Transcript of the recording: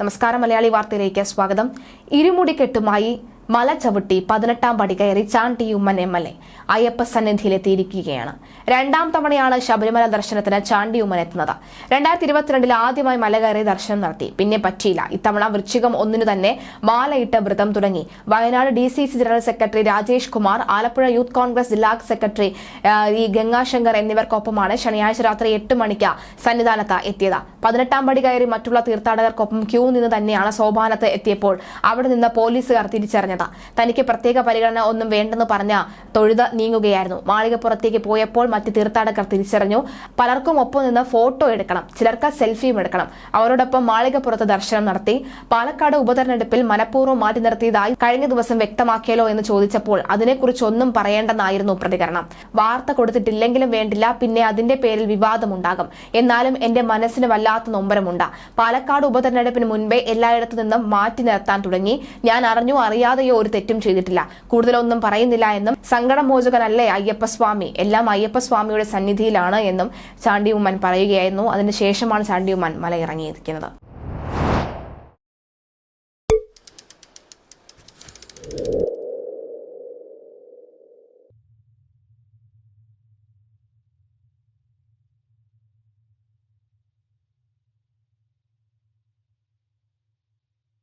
നമസ്കാരം മലയാളി വാർത്തയിലേക്ക് സ്വാഗതം. ഇരുമുടിക്കെട്ടുമായി മല ചവിട്ടി പതിനെട്ടാം പടി കയറി Chandy Oommen M L A Ayyappa സന്നിധിയിലെത്തിയിരിക്കുകയാണ്. രണ്ടാം തവണയാണ് ശബരിമല ദർശനത്തിന് ചാണ്ടി ഉമ്മൻ എത്തുന്നത്. രണ്ടായിരത്തി ഇരുപത്തിരണ്ടിൽ ആദ്യമായി മല കയറി ദർശനം നടത്തി. പിന്നെ പറ്റിയില്ല. ഇത്തവണ വൃശ്ചികം ഒന്നിനു തന്നെ മാലയിട്ട് വ്രതം തുടങ്ങി. Wayanad D C C general secretary Rajesh Kumar Alappuzha youth Congress ജില്ലാ സെക്രട്ടറി ഇ ഗംഗാശങ്കർ എന്നിവർക്കൊപ്പമാണ് ശനിയാഴ്ച രാത്രി എട്ട് മണിക്ക് സന്നിധാനത്ത് എത്തിയത്. പതിനെട്ടാം പടി കയറി മറ്റുള്ള തീർത്ഥാടകർക്കൊപ്പം ക്യൂ നിന്ന് തന്നെയാണ് സോപാനത്ത് എത്തിയപ്പോൾ അവിടെ നിന്ന് പോലീസുകാർ തിരിച്ചറിഞ്ഞത്. തനിക്ക് പ്രത്യേക പരിഗണന ഒന്നും വേണ്ടെന്ന് പറഞ്ഞ തൊഴുത് നീങ്ങുകയായിരുന്നു. മാളികപ്പുറത്തേക്ക് പോയപ്പോൾ മറ്റ് തീർത്ഥാടകർ തിരിച്ചറിഞ്ഞു. പലർക്കും ഒപ്പം നിന്ന് ഫോട്ടോ എടുക്കണം. ചിലർക്ക് സെൽഫിയും എടുക്കണം. അവരോടൊപ്പം മാളികപ്പുറത്ത് ദർശനം നടത്തി. പാലക്കാട് ഉപതെരഞ്ഞെടുപ്പിൽ മനഃപൂർവം മാറ്റി നിർത്തിയതായി കഴിഞ്ഞ ദിവസം വ്യക്തമാക്കിയല്ലോ എന്ന് ചോദിച്ചപ്പോൾ അതിനെക്കുറിച്ചൊന്നും പറയേണ്ടെന്നായിരുന്നു പ്രതികരണം. വാർത്ത കൊടുത്തിട്ടില്ലെങ്കിലും വേണ്ടില്ല പിന്നെ അതിന്റെ പേരിൽ വിവാദമുണ്ടാകും. എന്നാലും എന്റെ മനസ്സിന് വല്ലാത്ത നൊമ്പരമുണ്ട്. പാലക്കാട് ഉപതെരഞ്ഞെടുപ്പിന് മുൻപേ എല്ലായിടത്തു നിന്നും മാറ്റി നിർത്താൻ തുടങ്ങി. ഞാൻ അറിഞ്ഞോ അറിയാതെയോ ഒരു തെറ്റും ചെയ്തിട്ടില്ല. കൂടുതലൊന്നും പറയുന്നില്ല എന്നും സങ്കടമോചകനല്ലേ അയ്യപ്പസ്വാമി? എല്ലാം അയ്യപ്പസ്വാമിയുടെ സന്നിധിയിലാണ് എന്നും ചാണ്ടി ഉമ്മൻ പറയുകയായിരുന്നു. അതിനുശേഷമാണ് ചാണ്ടി ഉമ്മൻ മലയിറങ്ങിയിരിക്കുന്നത്.